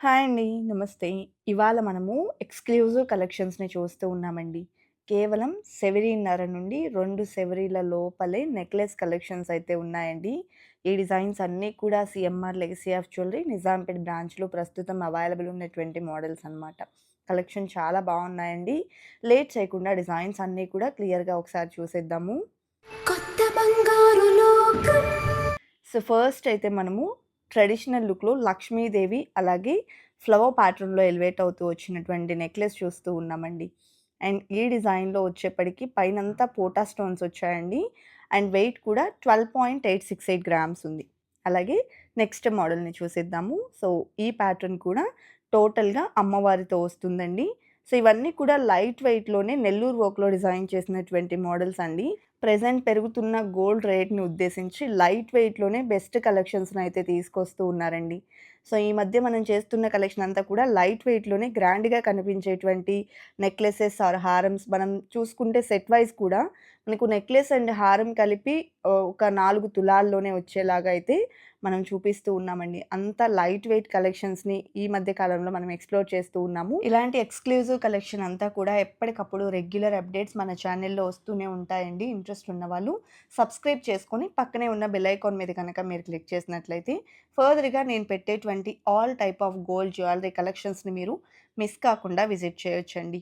Hi అండి. నమస్తే. ఇవాళ మనము ఎక్స్‌క్లూజివ్ కలెక్షన్స్‌ని చూస్తూ ఉన్నామండి. కేవలం సెవెరీన్నర నుండి 2 సెవెరీల లోపలే నెక్లెస్ కలెక్షన్స్ అయితే ఉన్నాయండి. ఈ డిజైన్స్ అన్నీ కూడా CMR legacy of jewellery Nizampet బ్రాంచ్‌లో ప్రస్తుతం అవైలబుల్ ఉన్నటువంటి మోడల్స్ అనమాట. కలెక్షన్ చాలా బాగున్నాయండి. లేట్ చేయకుండా డిజైన్స్ అన్నీ కూడా క్లియర్‌గా ఒకసారి చూసేద్దాము. కొత్త బంగారు లోకం సో, ఫస్ట్ అయితే మనము ట్రెడిషనల్ లుక్‌లో లక్ష్మీదేవి అలాగే ఫ్లవర్ ప్యాటర్న్‌లో ఎలివేట్ అవుతూ వచ్చినటువంటి నెక్లెస్ చూస్తూ ఉన్నామండి. అండ్ ఈ డిజైన్‌లో వచ్చేప్పటికి పైనంతా పోటా స్టోన్స్ వచ్చాయండి. అండ్ వెయిట్ కూడా 12.868 గ్రామ్స్ ఉంది. అలాగే నెక్స్ట్ మోడల్‌ని చూసేద్దాము. సో, ఈ ప్యాటర్న్ కూడా టోటల్‌గా అమ్మవారితో వస్తుందండి. సో, ఇవన్నీ కూడా లైట్ వెయిట్‌లోనే నెల్లూరు వర్క్‌లో డిజైన్ చేసినటువంటి మోడల్స్ అండి. ప్రెజెంట్ పెరుగుతున్న గోల్డ్ రేట్‌ని ఉద్దేశించి లైట్ వెయిట్‌లోనే బెస్ట్ కలెక్షన్స్‌ని అయితే తీసుకొస్తూ ఉన్నారండి. సో, ఈ మధ్య మనం చేస్తున్న కలెక్షన్ అంతా కూడా లైట్ వెయిట్‌లోనే గ్రాండ్‌గా కనిపించేటువంటి నెక్లెసెస్ ఆర్ హారమ్స్ మనం చూసుకుంటే సెట్ వైజ్ కూడా మనకు నెక్లెస్ అండ్ హారం కలిపి ఒక నాలుగు తులాల్లోనే వచ్చేలాగా అయితే మనం చూపిస్తూ ఉన్నామండి. అంత లైట్ వెయిట్ కలెక్షన్స్‌ని ఈ మధ్య కాలంలో మనం ఎక్స్‌ప్లోర్ చేస్తూ ఉన్నాము. ఇలాంటి ఎక్స్‌క్లూజివ్ కలెక్షన్ అంతా కూడా ఎప్పటికప్పుడు రెగ్యులర్ అప్డేట్స్ మన ఛానెల్‌లో వస్తూనే ఉంటాయండి. ఇంట్రెస్ట్ ఉన్నవాళ్ళు సబ్స్క్రైబ్ చేసుకొని పక్కనే ఉన్న బెల్ ఐకాన్ మీద కనుక మీరు క్లిక్ చేసినట్లయితే ఫర్దర్‌గా నేను పెట్టేటువంటి all type of gold jewellery కలెక్షన్స్‌ని మీరు మిస్ కాకుండా విజిట్ చేయొచ్చండి.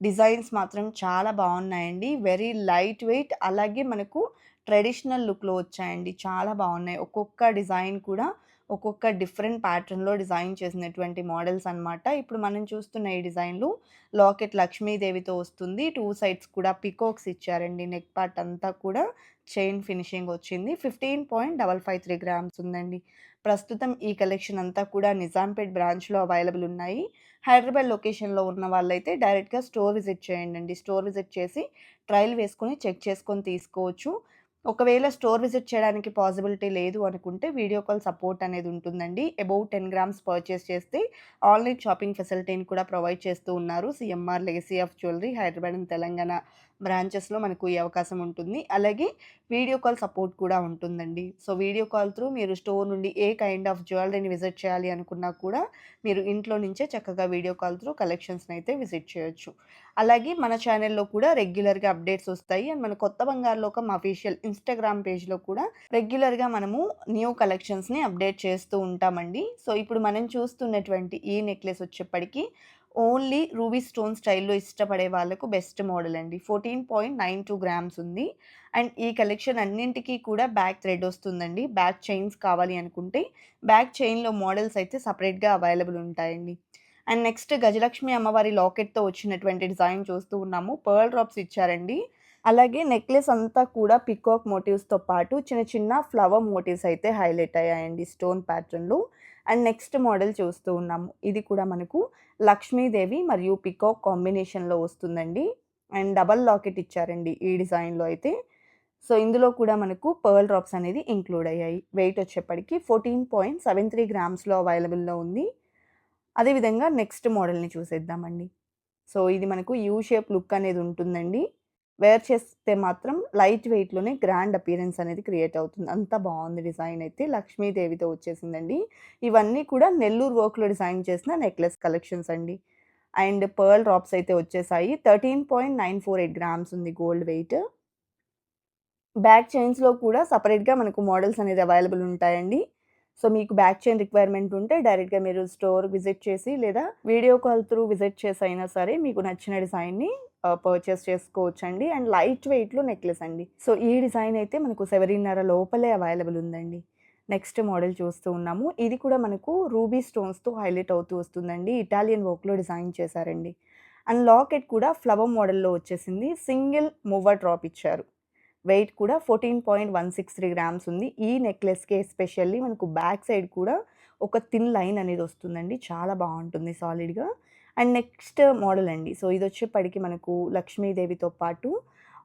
డిజైన్స్ మాత్రం చాలా బాగున్నాయండి. వెరీ లైట్ వెయిట్ అలాగే మనకు ట్రెడిషనల్ లుక్‌లో వచ్చాయండి. చాలా బాగున్నాయి. ఒక్కొక్క డిజైన్ కూడా ఒక్కొక్క డిఫరెంట్ ప్యాటర్న్‌లో డిజైన్ చేసినటువంటి మోడల్స్ అనమాట. ఇప్పుడు మనం చూస్తున్న ఈ డిజైన్లు లాకెట్ లక్ష్మీదేవితో వస్తుంది. టూ సైడ్స్ కూడా పికోక్స్ ఇచ్చారండి. నెక్ పార్ట్ అంతా కూడా చైన్ ఫినిషింగ్ వచ్చింది. 15.553 గ్రామ్స్ ఉందండి. ప్రస్తుతం ఈ కలెక్షన్ అంతా కూడా నిజాంపేట్ బ్రాంచ్‌లో అవైలబుల్ ఉన్నాయి. హైదరాబాద్ లొకేషన్‌లో ఉన్న వాళ్ళైతే డైరెక్ట్‌గా స్టోర్ విజిట్ చేయండండి. స్టోర్ విజిట్ చేసి ట్రయల్ వేసుకొని చెక్ చేసుకొని తీసుకోవచ్చు. ఒకవేళ స్టోర్ విజిట్ చేయడానికి పాసిబిలిటీ లేదు అనుకుంటే వీడియో కాల్ సపోర్ట్ అనేది ఉంటుందండి. అబౌవ్ టెన్ గ్రామ్స్ పర్చేస్ చేస్తే ఆన్‌లైన్ షాపింగ్ ఫెసిలిటీని కూడా ప్రొవైడ్ చేస్తూ ఉన్నారు. CMR legacy of jewellery Hyderabad and Telangana బ్రాంచెస్‌లో మనకు ఈ అవకాశం ఉంటుంది. అలాగే వీడియో కాల్ సపోర్ట్ కూడా ఉంటుందండి. సో, వీడియో కాల్ త్రూ మీరు స్టోర్ నుండి ఏ కైండ్ ఆఫ్ జ్యువెలరీని విజిట్ చేయాలి అనుకున్నా కూడా మీరు ఇంట్లో నుంచే చక్కగా వీడియో కాల్ త్రూ కలెక్షన్స్‌ని అయితే విజిట్ చేయొచ్చు. అలాగే మన ఛానెల్‌లో కూడా రెగ్యులర్‌గా అప్డేట్స్ వస్తాయి. అండ్ మన కొత్త బంగారు లోకం అఫీషియల్ ఇన్‌స్టాగ్రామ్ పేజ్‌లో కూడా రెగ్యులర్‌గా మనము న్యూ కలెక్షన్స్‌ని అప్డేట్ చేస్తూ ఉంటామండి. సో, ఇప్పుడు మనం చూస్తున్నటువంటి ఈ నెక్లెస్ వచ్చేప్పటికీ ఓన్లీ రూబీ స్టోన్ స్టైల్‌లో ఇష్టపడే వాళ్ళకు బెస్ట్ మోడల్ అండి. 14.92 గ్రామ్స్ ఉంది. అండ్ ఈ కలెక్షన్ అన్నింటికీ కూడా బ్యాక్ థ్రెడ్ వస్తుందండి. బ్యాక్ చైన్స్ కావాలి అనుకుంటే బ్యాక్ చైన్‌లో మోడల్స్ అయితే సపరేట్గా అవైలబుల్ ఉంటాయండి. అండ్ నెక్స్ట్ గజలక్ష్మి అమ్మవారి లాకెట్‌తో వచ్చినటువంటి డిజైన్ చూస్తూ ఉన్నాము. పర్ల్ డ్రాప్స్ ఇచ్చారండి. అలాగే నెక్లెస్ అంతా కూడా పికాక్ మోటివ్స్‌తో పాటు చిన్న చిన్న ఫ్లవర్ మోటివ్స్ అయితే హైలైట్ అయ్యాయండి స్టోన్ ప్యాటర్న్‌లో. అండ్ నెక్స్ట్ మోడల్ చూస్తూ ఉన్నాము. ఇది కూడా మనకు లక్ష్మీదేవి మరియు పికాక్ కాంబినేషన్‌లో వస్తుందండి. అండ్ డబల్ లాకెట్ ఇచ్చారండి ఈ డిజైన్‌లో అయితే. సో, ఇందులో కూడా మనకు పర్ల్ డ్రాప్స్ అనేది ఇంక్లూడ్ అయ్యాయి. వెయిట్ వచ్చేప్పటికి 14.73 గ్రామ్స్‌లో అవైలబుల్‌లో ఉంది. అదేవిధంగా నెక్స్ట్ మోడల్‌ని చూసేద్దామండి. సో, ఇది మనకు యూ షేప్ లుక్ అనేది ఉంటుందండి. వేర్ చేస్తే మాత్రం లైట్ వెయిట్‌లోనే గ్రాండ్ అపీరెన్స్ అనేది క్రియేట్ అవుతుంది. అంత బాగుంది డిజైన్ అయితే లక్ష్మీదేవితో వచ్చేసిందండి. ఇవన్నీ కూడా నెల్లూరు వర్క్‌లో డిజైన్ చేసిన నెక్లెస్ కలెక్షన్స్ అండి. అండ్ పర్ల్ డ్రాప్స్ అయితే వచ్చేసాయి. 13.948 గ్రామ్స్ ఉంది గోల్డ్ వెయిట్. బ్యాక్ చైన్స్‌లో కూడా సపరేట్గా మనకు మోడల్స్ అనేది అవైలబుల్ ఉంటాయండి. సో, మీకు బ్యాక్ చైన్ రిక్వైర్మెంట్ ఉంటే డైరెక్ట్‌గా మీరు స్టోర్ విజిట్ చేసి లేదా వీడియో కాల్ త్రూ విజిట్ చేసి అయినా సరే మీకు నచ్చిన డిజైన్‌ని పర్చేస్ చేసుకోవచ్చండి. అండ్ లైట్ వెయిట్‌లో నెక్లెస్ అండి. సో, ఈ డిజైన్ అయితే మనకు సెవెరిన్నర లోపలే అవైలబుల్ ఉందండి. నెక్స్ట్ మోడల్ చూస్తూ ఉన్నాము. ఇది కూడా మనకు రూబీ స్టోన్స్‌తో హైలైట్ అవుతూ వస్తుందండి. ఇటాలియన్ వర్క్‌లో డిజైన్ చేశారండి. అండ్ లాకెట్ కూడా ఫ్లవర్ మోడల్‌లో వచ్చేసింది. సింగిల్ మూవర్ డ్రాప్ ఇచ్చారు. వెయిట్ కూడా 14.163 గ్రామ్స్ ఉంది. ఈ నెక్లెస్‌కి ఎస్పెషల్లీ మనకు బ్యాక్ సైడ్ కూడా ఒక థిన్ లైన్ అనేది వస్తుందండి. చాలా బాగుంటుంది సాలిడ్‌గా. అండ్ నెక్స్ట్ మోడల్ అండి. సో, ఇది వచ్చేప్పటికి మనకు లక్ష్మీదేవితో పాటు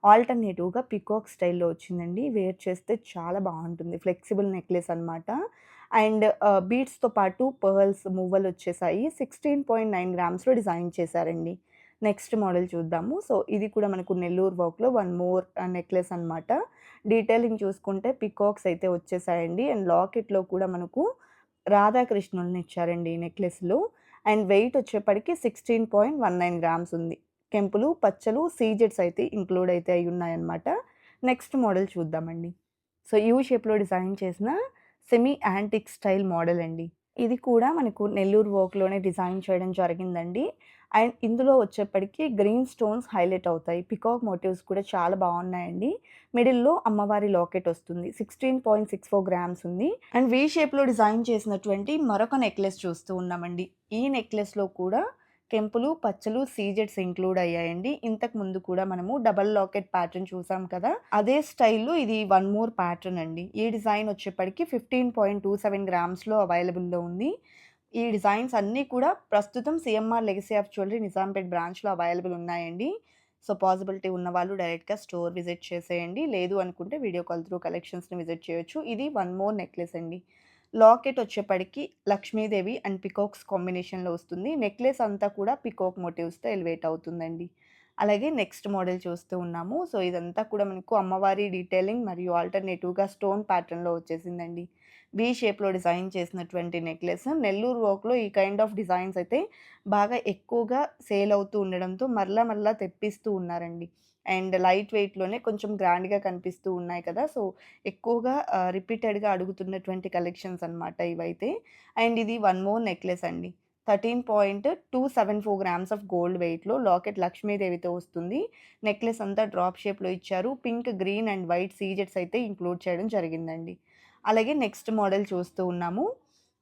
ఆల్టర్‌నేటివ్‌గా పికాక్ స్టైల్‌లో వచ్చిందండి. వేర్ చేస్తే చాలా బాగుంటుంది. ఫ్లెక్సిబుల్ నెక్లెస్ అనమాట. అండ్ బీడ్స్‌తో పాటు పర్ల్స్ మువ్వలు వచ్చేసాయి. 16.9 గ్రామ్స్‌లో డిజైన్ చేశారండి. నెక్స్ట్ మోడల్ చూద్దాము. సో, ఇది కూడా మనకు నెల్లూరు వర్క్‌లో వన్ మోర్ నెక్లెస్ అనమాట. డీటెయిలింగ్ చూసుకుంటే పికాక్స్ అయితే వచ్చేసాయండి. అండ్ లాకెట్‌లో కూడా మనకు రాధాకృష్ణుల్ని ఇచ్చారండి ఈ నెక్లెస్‌లో. అండ్ వెయిట్ వచ్చేప్పటికి 16.19 గ్రామ్స్ ఉంది. కెంపులు, పచ్చలు, సీజెడ్స్ అయితే ఇంక్లూడ్ అయితే అయి ఉన్నాయన్నమాట నెక్స్ట్ మోడల్ చూద్దామండి. సో, యూ షేప్‌లో డిజైన్ చేసిన సెమీ యాంటిక్ స్టైల్ మోడల్ అండి. ఇది కూడా మనకు నెల్లూరు వర్క్‌లోనే డిజైన్ చేయడం జరిగిందండి. అండ్ ఇందులో వచ్చేప్పటికి గ్రీన్ స్టోన్స్ హైలైట్ అవుతాయి. పికాక్ మోటివ్స్ కూడా చాలా బాగున్నాయండి. మిడిల్‌లో అమ్మవారి లాకెట్ వస్తుంది. 16.64 గ్రామ్స్ ఉంది. అండ్ వీ షేప్‌లో డిజైన్ చేసినటువంటి మరొక నెక్లెస్ చూస్తూ ఉన్నామండి. ఈ నెక్లెస్‌లో కూడా కెంపులు, పచ్చలు, సీజెడ్స్ ఇంక్లూడ్ అయ్యాయండి. ఇంతకు ముందు కూడా మనము డబల్ లాకెట్ ప్యాటర్న్ చూసాం కదా! అదే స్టైల్‌లో ఇది వన్ మోర్ ప్యాటర్న్ అండి. ఈ డిజైన్ వచ్చేప్పటికి 15.27 గ్రామ్స్‌లో అవైలబుల్‌లో ఉంది. ఈ డిజైన్స్ అన్నీ కూడా ప్రస్తుతం CMR legacy of jewellery Nizampet బ్రాంచ్‌లో అవైలబుల్ ఉన్నాయండి. సో, పాసిబిలిటీ ఉన్న వాళ్ళు డైరెక్ట్‌గా స్టోర్ విజిట్ చేసేయండి. లేదు అనుకుంటే వీడియో కాల్ త్రూ కలెక్షన్స్‌ని విజిట్ చేయొచ్చు. ఇది వన్ మోర్ నెక్లెస్ అండి. లాకెట్ వచ్చేప్పటికి లక్ష్మీదేవి అండ్ పికాక్స్ కాంబినేషన్‌లో వస్తుంది. నెక్లెస్ అంతా కూడా పికాక్ మోటివ్స్‌తో ఎలివేట్ అవుతుందండి. అలాగే నెక్స్ట్ మోడల్ చూస్తూ ఉన్నాము. సో, ఇదంతా కూడా మనకు అమ్మవారి డీటెయిలింగ్ మరియు ఆల్టర్‌నేటివ్‌గా స్టోన్ ప్యాటర్న్‌లో వచ్చేసిందండి. వి షేప్‌లో డిజైన్ చేసినటువంటి నెక్లెస్. నెల్లూరు వర్క్‌లో ఈ కైండ్ ఆఫ్ డిజైన్స్ అయితే బాగా ఎక్కువగా సేల్ అవుతూ ఉండడంతో మరలా మరలా తెప్పిస్తూ ఉన్నారండి. అండ్ లైట్ వెయిట్‌లోనే కొంచెం గ్రాండ్‌గా కనిపిస్తూ ఉన్నాయి కదా! సో, ఎక్కువగా రిపీటెడ్‌గా అడుగుతున్నటువంటి కలెక్షన్స్ అన్నమాట ఇవైతే. అండ్ ఇది వన్ మోర్ నెక్లెస్ అండి. 13.274 గ్రామ్స్ ఆఫ్ గోల్డ్ వెయిట్‌లో లాకెట్ లక్ష్మీదేవితో వస్తుంది. నెక్లెస్ అంతా డ్రాప్ షేప్‌లో ఇచ్చారు. పింక్, గ్రీన్ అండ్ వైట్ సీజెడ్స్ అయితే ఇంక్లూడ్ చేయడం జరిగిందండి. అలాగే నెక్స్ట్ మోడల్ చూస్తూ ఉన్నాము.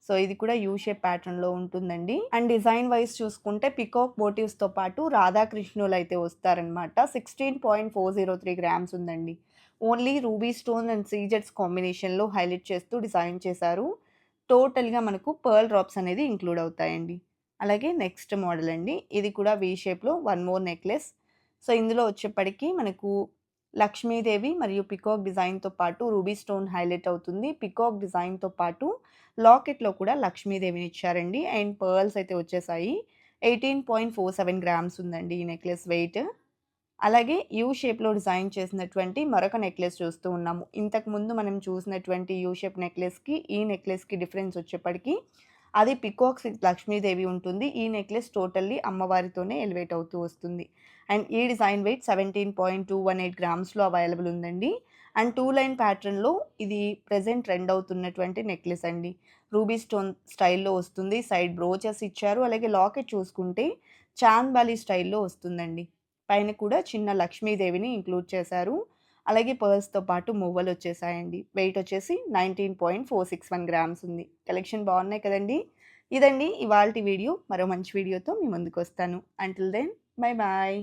సో, ఇది కూడా యూ షేప్ ప్యాటర్న్‌లో ఉంటుందండి. అండ్ డిజైన్ వైస్ చూసుకుంటే పికాక్ మోటివ్స్‌తో పాటు రాధాకృష్ణులు అయితే వస్తారనమాట. 16.403 గ్రామ్స్ ఉందండి. ఓన్లీ రూబీ స్టోన్ అండ్ సీజెట్స్ కాంబినేషన్‌లో హైలైట్ చేస్తూ డిజైన్ చేశారు. టోటల్‌గా మనకు పర్ల్ డ్రాప్స్ అనేది ఇంక్లూడ్ అవుతాయండి. అలాగే నెక్స్ట్ మోడల్ అండి. ఇది కూడా వీ షేప్‌లో వన్ మోర్ నెక్లెస్. సో, ఇందులో వచ్చేప్పటికీ మనకు లక్ష్మీదేవి మరియు పికాక్ డిజైన్‌తో పాటు రూబీ స్టోన్ హైలైట్ అవుతుంది. పికాక్ డిజైన్‌తో పాటు లాకెట్‌లో కూడా లక్ష్మీదేవిని ఇచ్చారండి. అండ్ పర్ల్స్ అయితే వచ్చేసాయి. 18.47 గ్రామ్స్ ఉందండి ఈ నెక్లెస్ వెయిట్. అలాగే యూ షేప్‌లో డిజైన్ చేసినటువంటి మరొక నెక్లెస్ చూస్తూ ఉన్నాము. ఇంతకుముందు మనం చూసినటువంటి యూ షేప్ నెక్లెస్‌కి, ఈ నెక్లెస్‌కి డిఫరెన్స్ వచ్చేప్పటికీ అది పికాక్స్ లక్ష్మీదేవి ఉంటుంది. ఈ నెక్లెస్ టోటల్లీ అమ్మవారితోనే ఎలివేట్ అవుతూ వస్తుంది. అండ్ ఈ డిజైన్ వెయిట్ 17.218 గ్రామ్స్‌లో అవైలబుల్ ఉందండి. అండ్ టూ లైన్ ప్యాటర్న్‌లో ఇది ప్రెజెంట్ ట్రెండ్ అవుతున్నటువంటి నెక్లెస్ అండి. రూబీ స్టోన్ స్టైల్‌లో వస్తుంది. సైడ్ బ్రోచెస్ ఇచ్చారు. అలాగే లాకెట్ చూసుకుంటే చాంద్ స్టైల్‌లో వస్తుందండి. పైన కూడా చిన్న లక్ష్మీదేవిని ఇంక్లూడ్ చేశారు. అలాగే పర్స్తో పాటు మువ్వలు వచ్చేసాయండి. వెయిట్ వచ్చేసి 19.461 గ్రామ్స్ ఉంది. కలెక్షన్ బాగున్నాయి కదండీ! ఇదండి ఇవాల్టి వీడియో. మరో మంచి వీడియోతో మీ ముందుకొస్తాను. Until then bye bye.